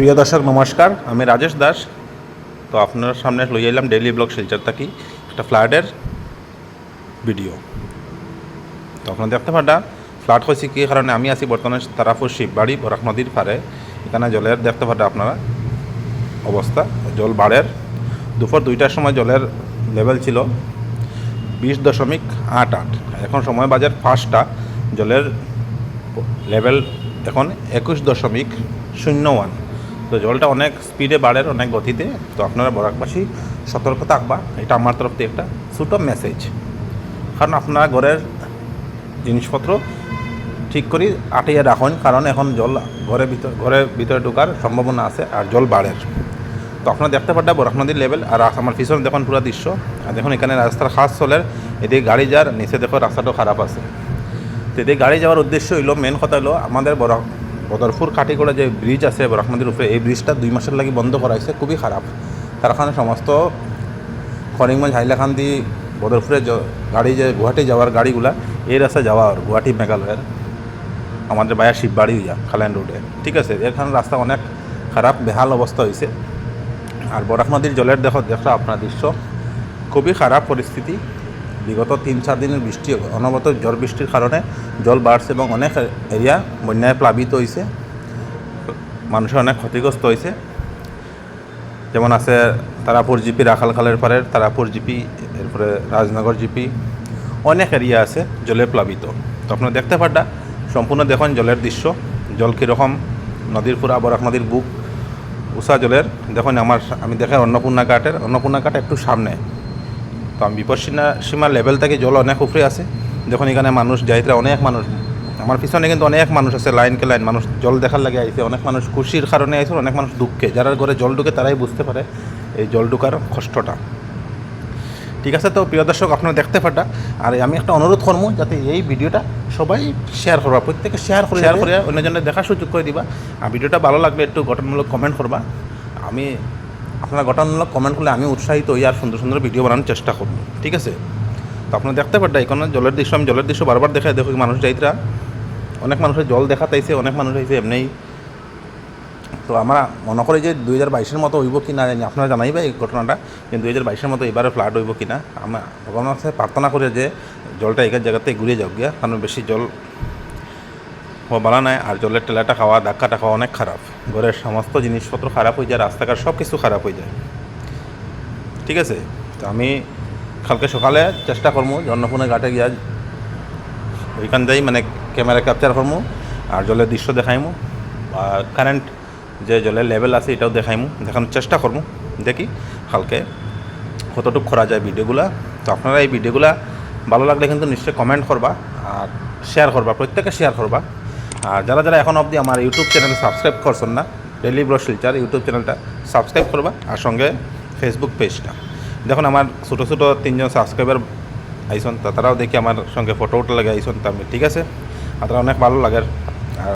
প্রিয় দর্শক, নমস্কার। আমি রাজেশ দাস। তো আপনার সামনে লই এলাম ডেইলি ব্লগ শিলচর থাকি, একটা ফ্ল্যাটের ভিডিও। তো আপনারা দেখতে পাটা ফ্ল্যাট হয়েছে কী, কারণে আমি আছি বর্তমানে তারাপুর শিববাড়ি, বরাক নদীর পারে এখানে জলের দেখতে পাটা আপনারা অবস্থা। জল বাড়ের, দুপুর দুইটার সময় জলের লেভেল ছিল বিশ দশমিক আট আট। এখন সময় বাজার পাঁচটা, জলের লেভেল এখন একুশ দশমিক শূন্য ওয়ান। তো জলটা অনেক স্পিডে বাড়ের, অনেক গতিতে। তো আপনারা বরাকবাসী সতর্ক থাকবা, এটা আমার তরফ থেকে একটা ছোটো মেসেজ কারণ আপনারা ঘরের জিনিসপত্র ঠিক করে আটিয়ে রাখুন, কারণ এখন জল ঘরের ভিতর, ঘরের ভিতরে ঢোকার সম্ভাবনা আছে আর জল বাড়ের। তো আপনারা দেখতে পারটা বরাক নদীর লেভেল আর আমার পিছনে দেখুন পুরো দৃশ্য। আর দেখুন এখানে রাস্তার খাস চলের, এদিকে গাড়ি যার নিচে দেখো রাস্তাটাও খারাপ আছে। তো এদিকে গাড়ি যাওয়ার উদ্দেশ্য হইল মেন কথা হলো আমাদের বড় বদরপুর কাটিগড়া যে ব্রিজ আছে বরাক নদীর উপরে, এই ব্রিজটা দুই মাসের লাগি বন্ধ করা হয়েছে, খুবই খারাপ। তার কারণে সমস্ত করিমগঞ্জ, হাইলাকান্দি বদরপুরে গাড়ি যে, গুয়াহাটি যাওয়ার গাড়িগুলা, এই যাওয়া আর গুয়াহাটি, মেঘালয়ের। আমাদের বায়া শিববাড়ি হইয়া খালাইন রোডে ঠিক আছে এখানে রাস্তা অনেক খারাপ, বেহাল অবস্থা হয়েছে। আর বরাক নদীর জলের দেখো দেখো, আপনার দৃশ্য। খুবই খারাপ পরিস্থিতি। বিগত তিন চার দিনের বৃষ্টি, অনবরত ঝড় বৃষ্টির কারণে জল বাড়ছে এবং অনেক এরিয়া বন্যায় প্লাবিত হয়েছে মানুষের অনেক ক্ষতিগ্রস্ত হয়েছে যেমন আছে তারাপুর জিপি রাখালখালের পাড়ের তারাপুর জিপি, এরপরে রাজনগর জিপি, অনেক এরিয়া আছে জলে প্লাবিত। তো আপনারা দেখতে পারটা, সম্পূর্ণ দেখুন জলের দৃশ্য। জল কীরকম, নদীর পুরা বরাক নদীর বুক, উষা জলের। দেখুন আমার, আমি দেখাই অন্নপূর্ণা ঘাটের, অন্নপূর্ণা ঘাট একটু সামনে। তো আমি বিপদসীমা সীমা লেভেল থেকে জল অনেক উপরে আছে। দেখুন এখানে মানুষ যাইতে অনেক মানুষ। আমার পিছনে কিন্তু অনেক মানুষ আছে লাইনকে লাইন মানুষ জল দেখার লাগে আইছে অনেক মানুষ খুশির কারণে আইছে অনেক মানুষ দুঃখে। যারা ঘরে জল ঢুকে তারাই বুঝতে পারে এই জল ঢুকার কষ্টটা। ঠিক আছে তো প্রিয় দর্শক আপনারা দেখতে পাটা আর আমি একটা অনুরোধ করব যাতে এই ভিডিওটা সবাই শেয়ার করবা প্রত্যেকে শেয়ার করে শেয়ার করে অন্যজনের দেখার সুযোগ করে দিবা। আর ভিডিওটা ভালো লাগলে একটু গঠনমূলক কমেন্ট করবা। আমি আপনারা গঠনমূলক কমেন্ট করলে আমি উৎসাহিত হই আর সুন্দর সুন্দর ভিডিও বানানোর চেষ্টা করব, ঠিক আছে? তো আপনারা দেখতে পারটা এখন জলের দৃশ্য, আমি জলের দৃশ্য বারবার দেখাই, দেখো মানুষ যাইতরা। অনেক মানুষের জল দেখা আইছে অনেক মানুষ আইছে এমনিই তো আমরা মনে করি যে দুই হাজার বাইশের মতো হইব কি না জানি আপনারা জানাইবে এই ঘটনাটা যে দুই হাজার বাইশের মতো এবারে ফ্লাড হইব কি না আমরা ভগবানের কাছে প্রার্থনা করি যে জলটা এখান জায়গাতে ঘুরে যাও গিয়া, কারণ বেশি জল ভালো নয় আর জলের টেলাটা খাওয়া, ধাক্কাটা খাওয়া অনেক খারাপ। ঘরের সমস্ত জিনিসপত্র খারাপ হয়ে যায়, রাস্তাঘাট সব কিছু খারাপ হয়ে যায়। ঠিক আছে? তো আমি কালকে সকালে চেষ্টা করব জন্মপুনে ঘাটে গিয়া ওইখান দিয়েই মানে ক্যামেরা ক্যাপচার করব, আর জলের দৃশ্য দেখাইমু আর কারেন্ট যে জলের লেভেল আছে এটাও দেখাইমু, দেখানোর চেষ্টা করব। দেখি কালকে কতটুকু করা যায় ভিডিওগুলা। তো আপনারা এই ভিডিওগুলা ভালো লাগলে কিন্তু নিশ্চয়ই কমেন্ট করবা, আর শেয়ার করবা, প্রত্যেকে শেয়ার করবা। আর যারা যারা এখন অবধি আমার ইউটিউব চ্যানেল সাবস্ক্রাইব করছেন না ডেলি ব্রো শিলচার ইউটিউব চ্যানেলটা সাবস্ক্রাইব করবা আর সঙ্গে ফেসবুক পেজটা দেখুন আমার ছোটো ছোটো তিনজন সাবস্ক্রাইবার আইসন তারাও দেখি আমার সঙ্গে ফটো উঠে লাগে আইসন, তা আমি ঠিক আছে? আর তারা অনেক ভালো লাগে।